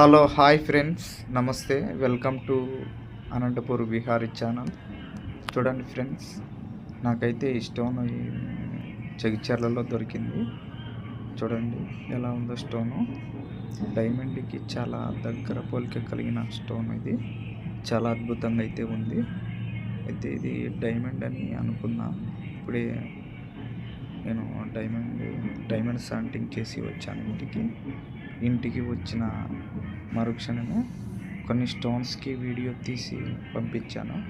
Hello hi friends నమస్తే welcome to Anantapur Vihari channel చూడండి friends నాకైతే ఈ స్టోన్ చెగిచర్లలో దొరికింది. చూడండి ఎలా ఉందో స్టోను డైమండ్కి చాలా దగ్గర పోలిక కలిగిన స్టోన్ ఇది. చాలా అద్భుతంగా అయితే ఉంది. అయితే ఇది డైమండ్ అని అనుకున్నా. ఇప్పుడే నేను డైమండ్ డైమండ్ శాంటింగ్ చేసి వచ్చాను ఇంటికి. ఇంటికి వచ్చిన మరుక్షణమే కొన్ని స్టోన్స్కి వీడియో తీసి పంపించాను.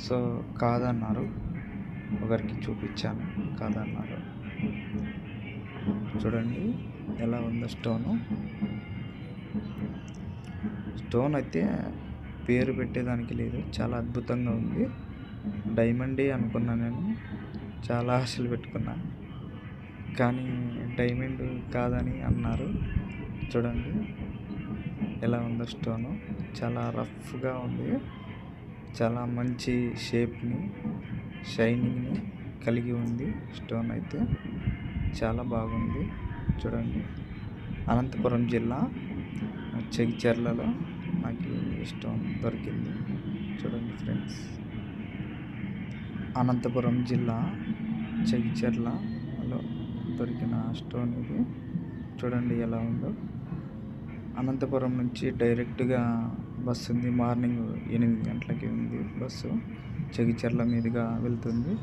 సో కాదన్నారు. ఒకరికి చూపించాను. కాదన్నారు. చూడండి ఎలా ఉందో స్టోను. స్టోన్ అయితే పేరు పెట్టేదానికి లేదు. చాలా అద్భుతంగా ఉంది. డైమండే అనుకున్నా నేను. చాలా ఆశలు పెట్టుకున్నా. కానీ డైమండ్ కాదని అన్నారు. చూడండి. ఎలా ఉందో స్టోను. చాలా రఫ్గా ఉంది. చాలా మంచి షేప్ని షైనింగ్ని కలిగి ఉంది స్టోన్ అయితే. చాలా బాగుంది. చూడండి. అనంతపురం జిల్లా చెగిచెర్లలో నాకు స్టోన్ దొరికింది. చూడండి ఫ్రెండ్స్. అనంతపురం జిల్లా చెగిచెర్లలో దొరికిన స్టోన్ ఇది. చూడండి ఎలా ఉందో. అనంతపురం నుంచి డైరెక్ట్గా బస్సు ఉంది. మార్నింగ్ ఎనిమిది గంటలకి ఉంది బస్సు. చెగిచెర్ల మీదుగా వెళ్తుంది.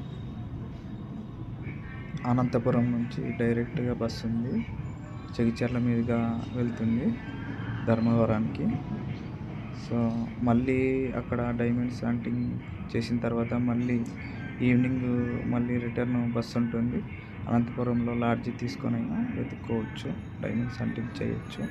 అనంతపురం నుంచి డైరెక్ట్గా బస్సు ఉంది. చెగిచెర్ల మీదుగా వెళ్తుంది ధర్మవరానికి. సో మళ్ళీ అక్కడ డైమండ్ శాంటింగ్ చేసిన తర్వాత మళ్ళీ ఈవినింగ్ మళ్ళీ రిటర్న్ బస్సు ఉంటుంది. అనంతపురంలో లాడ్జి తీసుకొని అయినా వెతుక్కోవచ్చు డైనింగ్స్ శాంటింగ్ చేయొచ్చు.